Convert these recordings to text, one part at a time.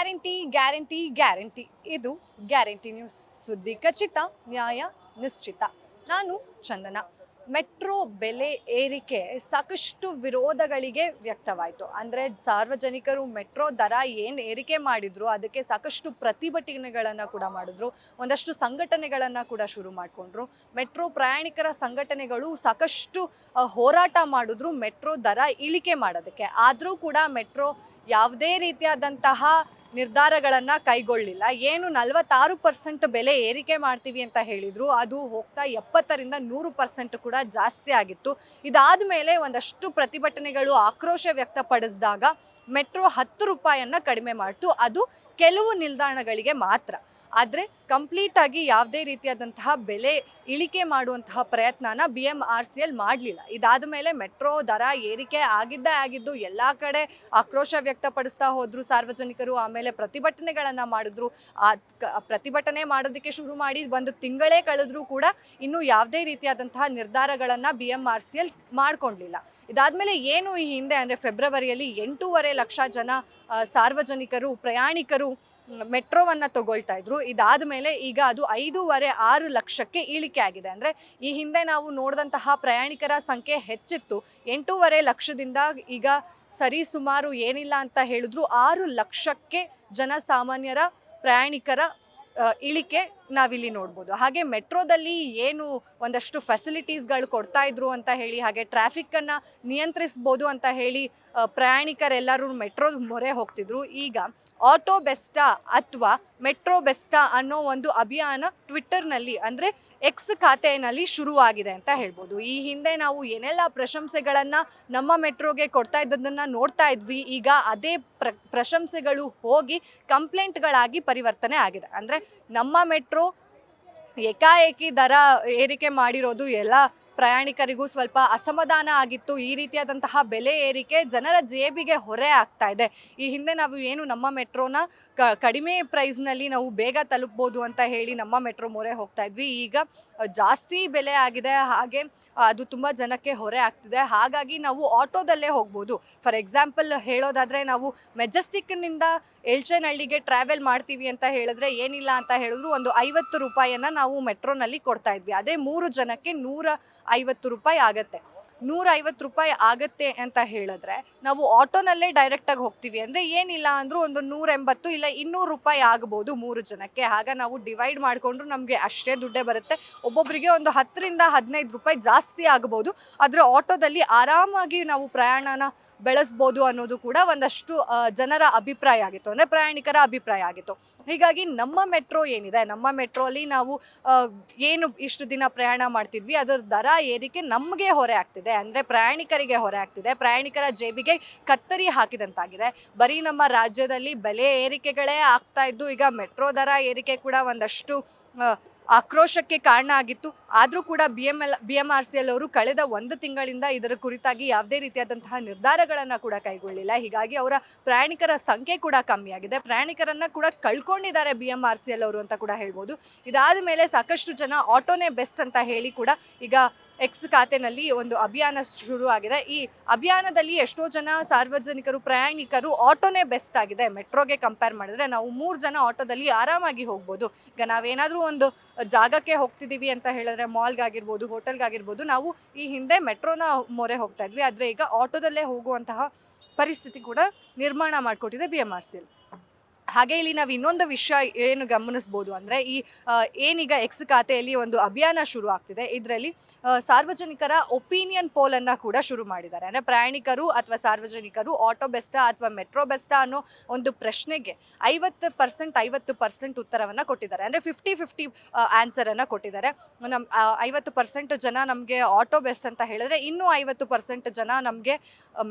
Guarantee guarantee guarantee. ಇದು guarantee news. ಸುದ್ದಿ ಖಚಿತ, ನ್ಯಾಯ ನಿಶ್ಚಿತ. ನಾನು ಚಂದನ. ಮೆಟ್ರೋ ಬೆಲೆ ಏರಿಕೆ ಸಾಕಷ್ಟು ವಿರೋಧಗಳಿಗೆ ವ್ಯಕ್ತವಾಯಿತು. ಅಂದರೆ ಸಾರ್ವಜನಿಕರು ಮೆಟ್ರೋ ದರ ಏನು ಏರಿಕೆ ಮಾಡಿದ್ರು, ಅದಕ್ಕೆ ಸಾಕಷ್ಟು ಪ್ರತಿಭಟನೆಗಳನ್ನು ಕೂಡ ಮಾಡಿದ್ರು, ಒಂದಷ್ಟು ಸಂಘಟನೆಗಳನ್ನು ಕೂಡ ಶುರು ಮಾಡಿಕೊಂಡ್ರು. ಮೆಟ್ರೋ ಪ್ರಯಾಣಿಕರ ಸಂಘಟನೆಗಳು ಸಾಕಷ್ಟು ಹೋರಾಟ ಮಾಡಿದ್ರು ಮೆಟ್ರೋ ದರ ಇಳಿಕೆ ಮಾಡೋದಕ್ಕೆ. ಆದರೂ ಕೂಡ ಮೆಟ್ರೋ ಯಾವುದೇ ರೀತಿಯಾದಂತಹ ನಿರ್ಧಾರಗಳನ್ನು ಕೈಗೊಳ್ಳಿಲ್ಲ. ಏನು ನಲವತ್ತಾರು ಪರ್ಸೆಂಟ್ ಬೆಲೆ ಏರಿಕೆ ಮಾಡ್ತೀವಿ ಅಂತ ಹೇಳಿದರು. ಅದು ಹೋಗ್ತಾ ಎಪ್ಪತ್ತರಿಂದ ನೂರು ಪರ್ಸೆಂಟ್ ಕೂಡ ಜಾಸ್ತಿ ಆಗಿತ್ತು. ಇದಾದ ಮೇಲೆ ಒಂದಷ್ಟು ಪ್ರತಿಭಟನೆಗಳು ಆಕ್ರೋಶ ವ್ಯಕ್ತಪಡಿಸಿದಾಗ ಮೆಟ್ರೋ ಹತ್ತು ರೂಪಾಯಿಯನ್ನು ಕಡಿಮೆ ಮಾಡ್ತು. ಅದು ಕೆಲವು ನಿಲ್ದಾಣಗಳಿಗೆ ಮಾತ್ರ. ಆದರೆ ಕಂಪ್ಲೀಟಾಗಿ ಯಾವುದೇ ರೀತಿಯಾದಂತಹ ಬೆಲೆ ಇಳಿಕೆ ಮಾಡುವಂತಹ ಪ್ರಯತ್ನನ B M R C L ಮಾಡಲಿಲ್ಲ. ಇದಾದ ಮೇಲೆ ಮೆಟ್ರೋ ದರ ಏರಿಕೆ ಆಗಿದ್ದೇ ಆಗಿದ್ದು ಎಲ್ಲ ಕಡೆ ಆಕ್ರೋಶ ವ್ಯಕ್ತಪಡಿಸ್ತಾ ಹೋದ್ರು. ಸಾರ್ವಜನಿಕರು ಆಮೇಲೆ ಪ್ರತಿಭಟನೆಗಳನ್ನು ಮಾಡಿದ್ರು. ಆ ಪ್ರತಿಭಟನೆ ಮಾಡೋದಕ್ಕೆ ಶುರು ಮಾಡಿ ಒಂದು ತಿಂಗಳೇ ಕಳೆದ್ರೂ ಕೂಡ ಇನ್ನೂ ಯಾವುದೇ ರೀತಿಯಾದಂತಹ ನಿರ್ಧಾರಗಳನ್ನು B M R C L ಮಾಡ್ಕೊಂಡಿಲ್ಲ. ಇದಾದ್ಮೇಲೆ ಏನು ಈ ಹಿಂದೆ ಅಂದರೆ ಫೆಬ್ರವರಿಯಲ್ಲಿ ಎಂಟೂವರೆ ಲಕ್ಷ ಜನ ಸಾರ್ವಜನಿಕರು, ಪ್ರಯಾಣಿಕರು ಮೆಟ್ರೋವನ್ನು ತಗೊಳ್ತಾ ಇದ್ರು. ಇದಾದ ಮೇಲೆ ಈಗ ಅದು ಐದೂವರೆ ಆರು ಲಕ್ಷಕ್ಕೆ ಇಳಿಕೆ ಆಗಿದೆ. ಅಂದರೆ ಈ ಹಿಂದೆ ನಾವು ನೋಡಿದಂತಹ ಪ್ರಯಾಣಿಕರ ಸಂಖ್ಯೆ ಹೆಚ್ಚಿತ್ತು. ಎಂಟೂವರೆ ಲಕ್ಷದಿಂದ ಈಗ ಸರಿ ಸುಮಾರು ಏನಿಲ್ಲ ಅಂತ ಹೇಳಿದ್ರು. ಆರು ಲಕ್ಷಕ್ಕೆ ಜನಸಾಮಾನ್ಯರ ಪ್ರಯಾಣಿಕರ ಇಳಿಕೆ ನಾವಿಲ್ಲಿ ನೋಡ್ಬೋದು. ಹಾಗೆ ಮೆಟ್ರೋದಲ್ಲಿ ಏನು ಒಂದಷ್ಟು ಫೆಸಿಲಿಟೀಸ್ಗಳು ಕೊಡ್ತಾ ಇದ್ರು ಅಂತ ಹೇಳಿ, ಹಾಗೆ ಟ್ರಾಫಿಕ್ಕನ್ನು ನಿಯಂತ್ರಿಸ್ಬೋದು ಅಂತ ಹೇಳಿ ಪ್ರಯಾಣಿಕರೆಲ್ಲರೂ ಮೆಟ್ರೋ ಮೊರೆ ಹೋಗ್ತಿದ್ರು. ಈಗ ಆಟೋ ಬೆಸ್ಟಾ ಅಥವಾ ಮೆಟ್ರೋ ಬೆಸ್ಟಾ ಅನ್ನೋ ಒಂದು ಅಭಿಯಾನ ಟ್ವಿಟ್ಟರ್ನಲ್ಲಿ ಅಂದರೆ ಎಕ್ಸ್ ಖಾತೆಯಲ್ಲಿ ಶುರುವಾಗಿದೆ ಅಂತ ಹೇಳ್ಬೋದು. ಈ ಹಿಂದೆ ನಾವು ಏನೆಲ್ಲ ಪ್ರಶಂಸೆಗಳನ್ನು ನಮ್ಮ ಮೆಟ್ರೋಗೆ ಕೊಡ್ತಾ ಇದ್ದದನ್ನು ನೋಡ್ತಾ ಇದ್ವಿ. ಈಗ ಅದೇ ಪ್ರ, ಪ್ರಶಂಸೆಗಳು ಹೋಗಿ ಕಂಪ್ಲೇಂಟ್ಗಳಾಗಿ ಪರಿವರ್ತನೆ ಆಗಿದೆ. ಅಂದರೆ ನಮ್ಮ ಮೆಟ್ರೋ ಏಕಾಏಕಿ ದರ ಏರಿಕೆ ಮಾಡಿರೋದು ಎಲ್ಲ ಪ್ರಯಾಣಿಕರಿಗೂ ಸ್ವಲ್ಪ ಅಸಮಾಧಾನ ಆಗಿತ್ತು. ಈ ರೀತಿಯಾದಂತಹ ಬೆಲೆ ಏರಿಕೆ ಜನರ ಜೇಬಿಗೆ ಹೊರೆ ಆಗ್ತಾ ಇದೆ. ಈ ಹಿಂದೆ ನಾವು ಏನು ನಮ್ಮ ಮೆಟ್ರೋನ ಕಡಿಮೆ ಪ್ರೈಸ್ನಲ್ಲಿ ನಾವು ಬೇಗ ತಲುಪ್ಬೋದು ಅಂತ ಹೇಳಿ ನಮ್ಮ ಮೆಟ್ರೋ ಮೊರೆ ಹೋಗ್ತಾ ಇದ್ವಿ. ಈಗ ಜಾಸ್ತಿ ಬೆಲೆ ಆಗಿದೆ. ಹಾಗೆ ಅದು ತುಂಬ ಜನಕ್ಕೆ ಹೊರೆ ಆಗ್ತಿದೆ. ಹಾಗಾಗಿ ನಾವು ಆಟೋದಲ್ಲೇ ಹೋಗ್ಬೋದು. ಫಾರ್ ಎಕ್ಸಾಂಪಲ್ ಹೇಳೋದಾದರೆ ನಾವು ಮೆಜೆಸ್ಟಿಕ್ನಿಂದ ಎಳ್ಚನಹಳ್ಳಿಗೆ ಟ್ರಾವೆಲ್ ಮಾಡ್ತೀವಿ ಅಂತ ಹೇಳಿದ್ರೆ ಏನಿಲ್ಲ ಅಂತ ಹೇಳಿದ್ರು ಒಂದು ಐವತ್ತು ರೂಪಾಯಿಯನ್ನು ನಾವು ಮೆಟ್ರೋನಲ್ಲಿ ಕೊಡ್ತಾ ಇದ್ವಿ. ಅದೇ ಮೂರು ಜನಕ್ಕೆ ನೂರ ಐವತ್ತು ರೂಪಾಯಿ ಆಗತ್ತೆ. ನೂರ ಐವತ್ತು ರೂಪಾಯಿ ಆಗತ್ತೆ ಅಂತ ಹೇಳಿದ್ರೆ ನಾವು ಆಟೋನಲ್ಲೇ ಡೈರೆಕ್ಟಾಗಿ ಹೋಗ್ತೀವಿ. ಅಂದರೆ ಏನಿಲ್ಲ ಅಂದರೂ ಒಂದು ನೂರ ಎಂಬತ್ತು ಇಲ್ಲ ಇನ್ನೂರು ರೂಪಾಯಿ ಆಗ್ಬೋದು ಮೂರು ಜನಕ್ಕೆ. ಆಗ ನಾವು ಡಿವೈಡ್ ಮಾಡಿಕೊಂಡ್ರು ನಮಗೆ ಅಷ್ಟೇ ದುಡ್ಡೇ ಬರುತ್ತೆ. ಒಬ್ಬೊಬ್ಬರಿಗೆ ಒಂದು ಹತ್ತರಿಂದ ಹದಿನೈದು ರೂಪಾಯಿ ಜಾಸ್ತಿ ಆಗ್ಬೋದು. ಆದರೆ ಆಟೋದಲ್ಲಿ ಆರಾಮಾಗಿ ನಾವು ಪ್ರಯಾಣನ ಬೆಳೆಸ್ಬೋದು ಅನ್ನೋದು ಕೂಡ ಒಂದಷ್ಟು ಜನರ ಅಭಿಪ್ರಾಯ ಆಗಿತ್ತು. ಅಂದರೆ ಪ್ರಯಾಣಿಕರ ಅಭಿಪ್ರಾಯ ಆಗಿತ್ತು. ಹೀಗಾಗಿ ನಮ್ಮ ಮೆಟ್ರೋ ಏನಿದೆ, ನಮ್ಮ ಮೆಟ್ರೋಲಿ ನಾವು ಏನು ಇಷ್ಟು ದಿನ ಪ್ರಯಾಣ ಮಾಡ್ತಿದ್ವಿ, ಅದರ ದರ ಏರಿಕೆ ನಮಗೆ ಹೊರೆ ಆಗ್ತಿದೆ. ಅಂದರೆ ಪ್ರಯಾಣಿಕರಿಗೆ ಹೊರೆ ಆಗ್ತಿದೆ. ಪ್ರಯಾಣಿಕರ ಜೇಬಿಗೆ ಕತ್ತರಿ ಹಾಕಿದಂತಾಗಿದೆ. ಬರೀ ನಮ್ಮ ರಾಜ್ಯದಲ್ಲಿ ಬೆಲೆ ಏರಿಕೆಗಳೇ ಆಗ್ತಾ ಇದ್ದು, ಈಗ ಮೆಟ್ರೋ ದರ ಏರಿಕೆ ಕೂಡ ಒಂದಷ್ಟು ಆಕ್ರೋಶಕ್ಕೆ ಕಾರಣ ಆಗಿತ್ತು. ಆದರೂ ಕೂಡ B M L B M R C L ಅವರು ಕಳೆದ ಒಂದು ತಿಂಗಳಿಂದ ಇದರ ಕುರಿತಾಗಿ ಯಾವುದೇ ರೀತಿಯಾದಂತಹ ನಿರ್ಧಾರಗಳನ್ನು ಕೂಡ ಕೈಗೊಳ್ಳಿಲ್ಲ. ಹೀಗಾಗಿ ಅವರ ಪ್ರಯಾಣಿಕರ ಸಂಖ್ಯೆ ಕೂಡ ಕಮ್ಮಿಯಾಗಿದೆ. ಪ್ರಯಾಣಿಕರನ್ನು ಕೂಡ ಕಳ್ಕೊಂಡಿದ್ದಾರೆ B M R C L ಅವರು ಅಂತ ಕೂಡ ಹೇಳ್ಬೋದು. ಇದಾದ ಮೇಲೆ ಸಾಕಷ್ಟು ಜನ ಆಟೋನೇ ಬೆಸ್ಟ್ ಅಂತ ಹೇಳಿ ಕೂಡ ಈಗ ಎಕ್ಸ್ ಖಾತೆನಲ್ಲಿ ಒಂದು ಅಭಿಯಾನ ಶುರು ಆಗಿದೆ ಈ ಅಭಿಯಾನದಲ್ಲಿ ಎಷ್ಟೋ ಜನ ಸಾರ್ವಜನಿಕರು, ಪ್ರಯಾಣಿಕರು ಆಟೋನೇ ಬೆಸ್ಟ್ ಆಗಿದೆ. ಮೆಟ್ರೋಗೆ ಕಂಪೇರ್ ಮಾಡಿದ್ರೆ ನಾವು ಮೂರು ಜನ ಆಟೋದಲ್ಲಿ ಆರಾಮಾಗಿ ಹೋಗ್ಬೋದು. ಈಗ ನಾವೇನಾದರೂ ಒಂದು ಜಾಗಕ್ಕೆ ಹೋಗ್ತಿದ್ದೀವಿ ಅಂತ ಹೇಳಿದ್ರೆ ಮಾಲ್ಗಾಗಿರ್ಬೋದು ಹೋಟೆಲ್ಗಾಗಿರ್ಬೋದು ನಾವು ಈ ಹಿಂದೆ ಮೆಟ್ರೋನ ಮೊರೆ ಹೋಗ್ತಾ ಇದ್ವಿ. ಆದರೆ ಈಗ ಆಟೋದಲ್ಲೇ ಹೋಗುವಂತಹ ಪರಿಸ್ಥಿತಿ ಕೂಡ ನಿರ್ಮಾಣ ಮಾಡಿಕೊಟ್ಟಿದೆ B M R C L ಹಾಗೆ ಇಲ್ಲಿ ನಾವು ಇನ್ನೊಂದು ವಿಷಯ ಏನು ಗಮನಿಸ್ಬೋದು ಅಂದರೆ ಈ ಏನೀಗ ಎಕ್ಸ್ ಖಾತೆಯಲ್ಲಿ ಒಂದು ಅಭಿಯಾನ ಶುರು ಆಗ್ತಿದೆ. ಇದರಲ್ಲಿ ಸಾರ್ವಜನಿಕರ ಒಪಿನಿಯನ್ ಪೋಲನ್ನು ಕೂಡ ಶುರು ಮಾಡಿದ್ದಾರೆ. ಅಂದರೆ ಪ್ರಯಾಣಿಕರು ಅಥವಾ ಸಾರ್ವಜನಿಕರು ಆಟೋ ಬೆಸ್ಟಾ ಅಥವಾ ಮೆಟ್ರೋ ಬೆಸ್ಟಾ ಅನ್ನೋ ಒಂದು ಪ್ರಶ್ನೆಗೆ ಐವತ್ತು ಪರ್ಸೆಂಟ್ ಐವತ್ತು ಪರ್ಸೆಂಟ್ ಉತ್ತರವನ್ನು ಕೊಟ್ಟಿದ್ದಾರೆ. ಅಂದರೆ ಫಿಫ್ಟಿ ಫಿಫ್ಟಿ ಆನ್ಸರನ್ನು ಕೊಟ್ಟಿದ್ದಾರೆ. ನಮ್ಮ ಐವತ್ತು ಪರ್ಸೆಂಟ್ ಜನ ನಮಗೆ ಆಟೋ ಬೆಸ್ಟ್ ಅಂತ ಹೇಳಿದ್ರೆ ಇನ್ನೂ ಐವತ್ತು ಪರ್ಸೆಂಟ್ ಜನ ನಮಗೆ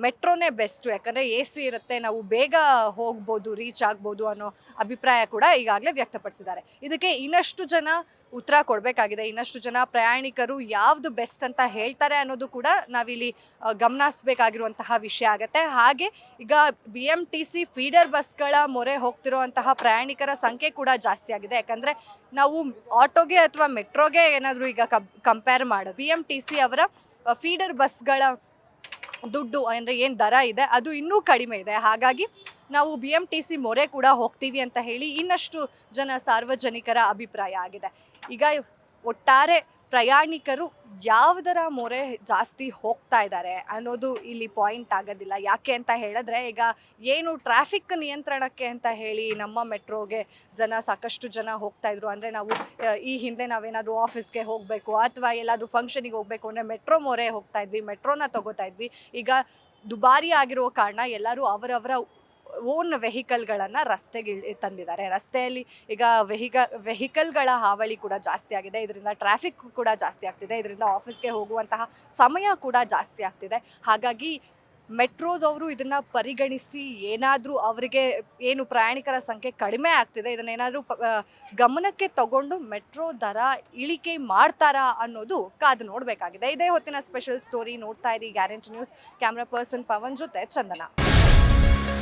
ಮೆಟ್ರೋನೇ ಬೆಸ್ಟು. ಯಾಕಂದರೆ ಎ ಸಿ ಇರುತ್ತೆ, ನಾವು ಬೇಗ ಹೋಗ್ಬೋದು, ರೀಚ್ ಆಗ್ಬೋದು ಅನ್ನೋ ಅಭಿಪ್ರಾಯ ಕೂಡ ಈಗಾಗಲೇ ವ್ಯಕ್ತಪಡಿಸಿದ್ದಾರೆ. ಇದಕ್ಕೆ ಇನ್ನಷ್ಟು ಜನ ಉತ್ತರ ಕೊಡಬೇಕಾಗಿದೆ. ಇನ್ನಷ್ಟು ಜನ ಪ್ರಯಾಣಿಕರು ಯಾವುದು ಬೆಸ್ಟ್ ಅಂತ ಹೇಳ್ತಾರೆ ಅನ್ನೋದು ಕೂಡ ನಾವಿಲ್ಲಿ ಗಮನಿಸಬೇಕಾಗಿರುವಂತಹ ವಿಷಯ ಆಗುತ್ತೆ. ಹಾಗೆ ಈಗ B M T C feeder ಬಸ್ಗಳ ಮೊರೆ ಹೋಗ್ತಿರುವಂತಹ ಪ್ರಯಾಣಿಕರ ಸಂಖ್ಯೆ ಕೂಡ ಜಾಸ್ತಿ ಆಗಿದೆ. ಯಾಕಂದರೆ ನಾವು ಆಟೋಗೆ ಅಥವಾ ಮೆಟ್ರೋಗೆ ಏನಾದರೂ ಈಗ ಕಂಪೇರ್ ಮಾಡೋದು ಬಿ ಎಂ ಟಿ ಸಿ ಅವರ ಫೀಡರ್ ಬಸ್ಗಳ ದುಡ್ಡು ಅಂದರೆ ಏನು ದರ ಇದೆ, ಅದು ಇನ್ನೂ ಕಡಿಮೆ ಇದೆ. ಹಾಗಾಗಿ ನಾವು ಬಿ ಎಂ ಟಿ ಸಿ ಮೊರೆ ಕೂಡ ಹೋಗ್ತೀವಿ ಅಂತ ಹೇಳಿ ಇನ್ನಷ್ಟು ಜನ ಸಾರ್ವಜನಿಕರ ಅಭಿಪ್ರಾಯ ಆಗಿದೆ. ಈಗ ಒಟ್ಟಾರೆ ಪ್ರಯಾಣಿಕರು ಯಾವುದರ ಮೊರೆ ಜಾಸ್ತಿ ಹೋಗ್ತಾ ಇದ್ದಾರೆ ಅನ್ನೋದು ಇಲ್ಲಿ ಪಾಯಿಂಟ್ ಆಗೋದಿಲ್ಲ. ಯಾಕೆ ಅಂತ ಹೇಳಿದ್ರೆ ಈಗ ಏನು ಟ್ರಾಫಿಕ್ ನಿಯಂತ್ರಣಕ್ಕೆ ಅಂತ ಹೇಳಿ ನಮ್ಮ ಮೆಟ್ರೋಗೆ ಜನ ಸಾಕಷ್ಟು ಜನ ಹೋಗ್ತಾ ಇದ್ರು ಅಂದರೆ ನಾವು ಈ ಹಿಂದೆ ನಾವೇನಾದರೂ ಆಫೀಸ್ಗೆ ಹೋಗಬೇಕು ಅಥವಾ ಎಲ್ಲಾದರೂ ಫಂಕ್ಷನಿಗೆ ಹೋಗಬೇಕು ಅಂದರೆ ಮೆಟ್ರೋ ಮೊರೆ ಹೋಗ್ತಾ ಇದ್ವಿ, ಮೆಟ್ರೋನ ತಗೋತಾ ಇದ್ವಿ. ಈಗ ದುಬಾರಿ ಆಗಿರೋ ಕಾರಣ ಎಲ್ಲರೂ ಅವರವರ ಓನ್ ವೆಹಿಕಲ್ಗಳನ್ನು ರಸ್ತೆಗೆ ತಂದಿದ್ದಾರೆ. ರಸ್ತೆಯಲ್ಲಿ ಈಗ ವೆಹಿಕ ವೆಹಿಕಲ್ಗಳ ಹಾವಳಿ ಕೂಡ ಜಾಸ್ತಿ ಆಗಿದೆ. ಇದರಿಂದ ಟ್ರಾಫಿಕ್ ಕೂಡ ಜಾಸ್ತಿ ಆಗ್ತಿದೆ. ಇದರಿಂದ ಆಫೀಸ್ಗೆ ಹೋಗುವಂತಹ ಸಮಯ ಕೂಡ ಜಾಸ್ತಿ ಆಗ್ತಿದೆ. ಹಾಗಾಗಿ ಮೆಟ್ರೋದವರು ಇದನ್ನ ಪರಿಗಣಿಸಿ ಏನಾದರೂ ಅವರಿಗೆ ಏನು ಪ್ರಯಾಣಿಕರ ಸಂಖ್ಯೆ ಕಡಿಮೆ ಆಗ್ತಿದೆ ಇದನ್ನೇನಾದರೂ ಗಮನಕ್ಕೆ ತಗೊಂಡು ಮೆಟ್ರೋ ದರ ಇಳಿಕೆ ಮಾಡ್ತಾರಾ ಅನ್ನೋದು ಕಾದು ನೋಡಬೇಕಾಗಿದೆ. ಇದೇ ಹೊತ್ತಿನ ಸ್ಪೆಷಲ್ ಸ್ಟೋರಿ ನೋಡ್ತಾ ಇರಿ guarantee news. Camera person Pavan ಜೊತೆ ಚಂದನ.